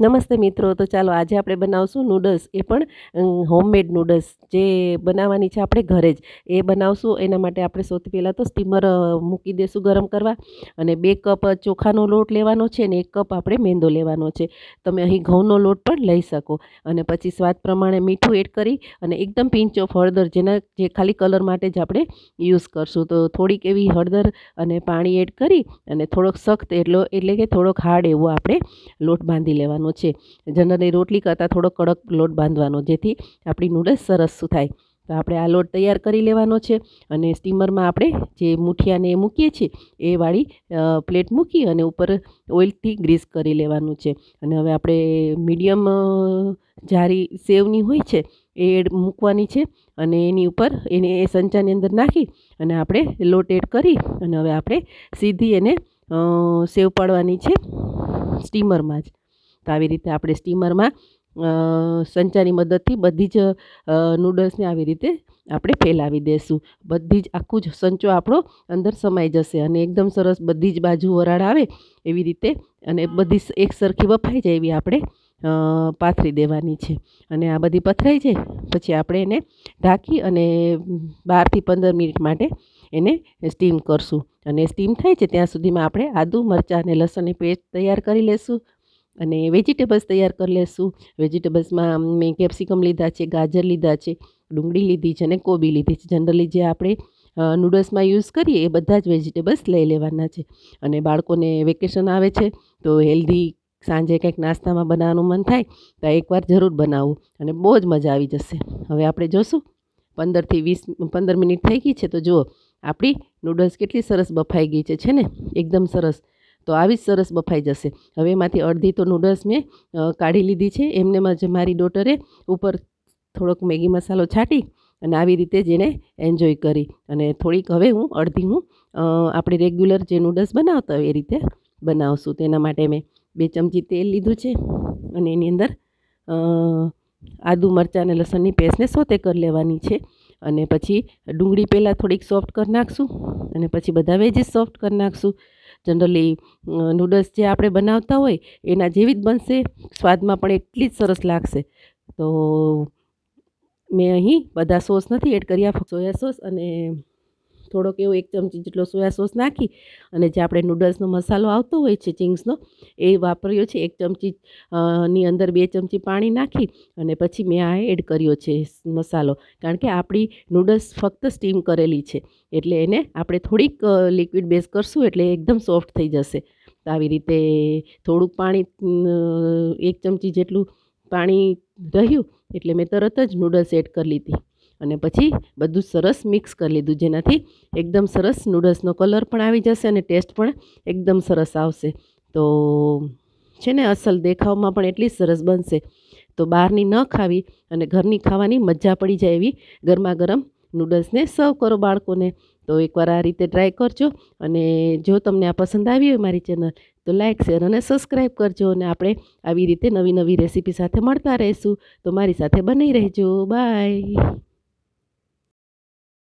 નમસ્તે મિત્રો, તો ચાલો આજે આપણે બનાવશું નૂડલ્સ એ પણ હોમમેડ નૂડલ્સ જે બનાવવાની છે આપણે ઘરે જ. એ બનાવશું, એના માટે આપણે સૌથી પહેલાં તો સ્ટીમર મૂકી દઈશું ગરમ કરવા અને બે કપ ચોખાનો લોટ લેવાનો છે અને એક કપ આપણે મેંદો લેવાનો છે. તમે અહીં ઘઉંનો લોટ પણ લઈ શકો. અને પછી સ્વાદ પ્રમાણે મીઠું એડ કરી અને એકદમ પિંચ ઓફ હળદર, જેના, જે ખાલી કલર માટે જ આપણે યુઝ કરશું. તો થોડીક એવી હળદર અને પાણી એડ કરી અને થોડોક સખ્ત એટલો, એટલે કે થોડોક હાર્ડ એવો આપણે લોટ બાંધી લેવાનો છે. જનરલી રોટલી કરતાં થોડો કડક લોટ બાંધવાનો, જેથી આપણી નૂડલ્સ સરસ થાય. તો આપણે આ લોટ તૈયાર કરી લેવાનો છે અને સ્ટીમરમાં આપણે જે મુઠિયાને મૂકીએ છીએ, એ વાળી પ્લેટ મૂકી અને ઉપર ઓઇલથી ગ્રીસ કરી લેવાનું છે. અને હવે આપણે મીડિયમ જારી સેવની હોય છે, એ એડ મૂકવાની છે અને એની ઉપર એને એ સંચાની અંદર નાખી અને આપણે લોટ એડ કરી અને હવે આપણે સીધી એને સેવ પાડવાની છે સ્ટીમરમાં જ. તો આવી રીતે આપણે સ્ટીમરમાં સંચાની મદદથી બધી જ નૂડલ્સને આવી રીતે આપણે ફેલાવી દઈશું બધી જ આખું જ સંચો આપણો અંદર સમાઈ જશે અને એકદમ સરસ બધી જ બાજુ વરાળ આવે એવી રીતે અને બધી એક સરખી બફાઈ જાય એવી આપણે પાથરી દેવાની છે. અને આ બધી પથરાઈ જાય પછી આપણે એને ઢાંકી અને બારથી પંદર મિનિટ માટે એને સ્ટીમ કરશું. અને સ્ટીમ થાય છે ત્યાં સુધીમાં આપણે આદું, મરચાં અને લસણની પેસ્ટ તૈયાર કરી લઈશું અને વેજીટેબલ્સ તૈયાર કરી લેશું. વેજીટેબલ્સમાં મેં કેપ્સિકમ લીધા છે, ગાજર લીધા છે, ડુંગળી લીધી છે અને કોબી લીધી છે. જનરલી જે આપણે નૂડલ્સમાં યુઝ કરીએ એ બધા જ વેજીટેબલ્સ લઈ લેવાના છે. અને બાળકોને વેકેશન આવે છે, તો હેલ્ધી સાંજે કંઈક નાસ્તામાં બનાવવાનું મન થાય, તો એકવાર જરૂર બનાવવું અને બહુ જ મજા આવી જશે. હવે આપણે જોશું, પંદરથી વીસ, પંદર મિનિટ થઈ ગઈ છે, તો જુઓ, આપણી નૂડલ્સ કેટલી સરસ બફાઈ ગઈ છે છે ને? એકદમ સરસ. તો આવી જ સરસ બફાઈ જશે. હવે એમાંથી અડધી તો નૂડલ્સ મેં કાઢી લીધી છે. એમને જ મારી ડોટરે ઉપર થોડોક મેગી મસાલો છાંટી અને આવી રીતે જ એણે એન્જોય કરી. અને થોડીક હવે હું, અડધી હું આપણે રેગ્યુલર જે નૂડલ્સ બનાવતા હોય એ રીતે બનાવશું. તેના માટે મેં બે ચમચી તેલ લીધું છે અને એની અંદર આદુ, મરચાં અને લસણની પેસ્ટને સોતે કરી લેવાની છે. અને પછી ડુંગળી પહેલાં થોડીક સોફ્ટ કરી નાખશું અને પછી બધા વેજીસ સોફ્ટ કરી નાખશું. જનરલી નૂડલ્સ જે આપણે બનાવતા હોય, એના જેવી જ બનશે, સ્વાદમાં પણ એટલી જ સરસ લાગશે. તો મેં અહીં બધા સોસ નથી એડ કર્યા, સોયા સોસ અને થોડોક એવો એક ચમચી જેટલો સોયા સોસ નાખી અને જે આપણે નૂડલ્સનો મસાલો આવતો હોય છે ચિંગ્સનો, એ વાપર્યો છે એક ચમચી ની અંદર બે ચમચી પાણી નાખી અને પછી મેં આ એડ કર્યો છે મસાલો. કારણ કે આપણી નૂડલ્સ ફક્ત સ્ટીમ કરેલી છે, એટલે એને આપણે થોડીક લિક્વિડ બેઝ કરશું એટલે એકદમ સોફ્ટ થઈ જશે. આવી રીતે થોડુંક પાણી એક ચમચી જેટલું પાણી રહ્યું એટલે મેં તરત જ નૂડલ્સ એડ કરી લીધી. અને પછી બધું સરસ મિક્સ કરી લીધું જેનાથી એકદમ સરસ નૂડલ્સનો કલર પણ આવી જશે અને ટેસ્ટ પણ એકદમ સરસ આવશે. તો છે ને અસલ દેખાવમાં પણ એટલી સરસ બનશે. તો બહારની ન ખાવી અને ઘરની ખાવાની મજા પડી જાય એવી ગરમા ગરમ નૂડલ્સને સર્વ કરો બાળકોને. તો એકવાર આ રીતે ટ્રાય કરજો અને જો તમને આ પસંદ આવી હોય મારી ચેનલ તો લાઇક શેર અને સબસ્ક્રાઈબ કરજો અને આપણે આવી રીતે નવી નવી રેસીપી સાથે મળતા રહીશું. તો મારી સાથે બની રહેજો. બાય